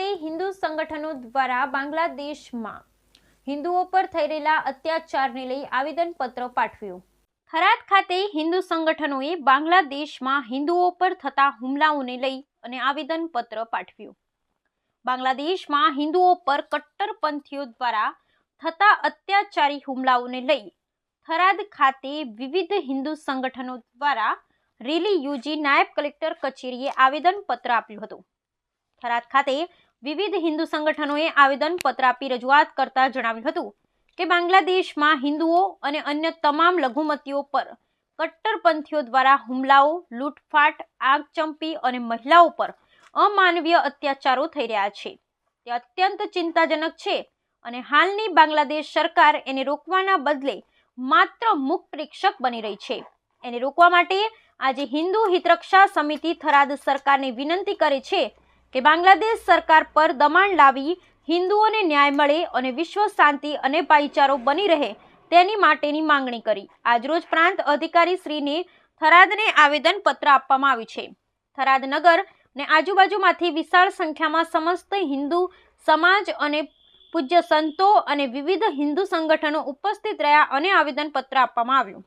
ખાતે હિન્દુ સંગઠનો દ્વારા બાંગ્લાદેશમાં હિન્દુઓ પર થઈ રહેલા અત્યાચારને લઈ આવેદનપત્ર પાઠવ્યું. થરાદ ખાતે હિન્દુ સંગઠનોએ બાંગ્લાદેશમાં હિન્દુઓ પર થતા હુમલાઓને લઈ અને આવેદનપત્ર પાઠવ્યું. બાંગ્લાદેશમાં હિન્દુઓ પર કટ્ટરપંથીઓ દ્વારા થતા અત્યાચારી હુમલાઓને લઈ થરાદ ખાતે વિવિધ હિન્દુ સંગઠનો દ્વારા રેલી યોજી નાયબ કલેક્ટર કચેરીએ આવેદનપત્ર આપ્યું હતું. થરાદ ખાતે વિવિધ હિન્દુ સંગઠનોએ આવેદનપત્ર આપી રજૂઆત કરતા જણાવ્યું હતું કે બાંગ્લાદેશમાં હિન્દુઓ અને અન્ય તમામ લઘુમતીઓ પર કટ્ટરપંથીઓ દ્વારા હુમલાઓ, લૂંટફાટ, આગચંપી અને મહિલાઓ પર અમાનવીય અત્યાચારો થઈ રહ્યા છે. તે અત્યંત ચિંતાજનક છે અને હાલની બાંગ્લાદેશ સરકાર એને રોકવાના બદલે માત્ર મુખ પ્રેક્ષક બની રહી છે. એને રોકવા માટે આજે હિન્દુ હિતરક્ષા સમિતિ થરાદ સરકારને વિનંતી કરે છે કે બાંગ્લાદેશ સરકાર પર દબાણ લાવી હિન્દુઓને ન્યાય મળે અને વિશ્વ શાંતિ અને ભાઈચારો બની રહે તેની માટેની માંગણી કરી. આજરોજ પ્રાંત અધિકારી શ્રીને થરાદને આવેદન પત્ર આપવામાં આવ્યું છે. થરાદ નગર ને આજુબાજુમાંથી વિશાળ સંખ્યામાં સમસ્ત હિન્દુ સમાજ અને પૂજ્ય સંતો અને વિવિધ હિન્દુ સંગઠનો ઉપસ્થિત રહ્યા અને આવેદન પત્ર આપવામાં આવ્યું.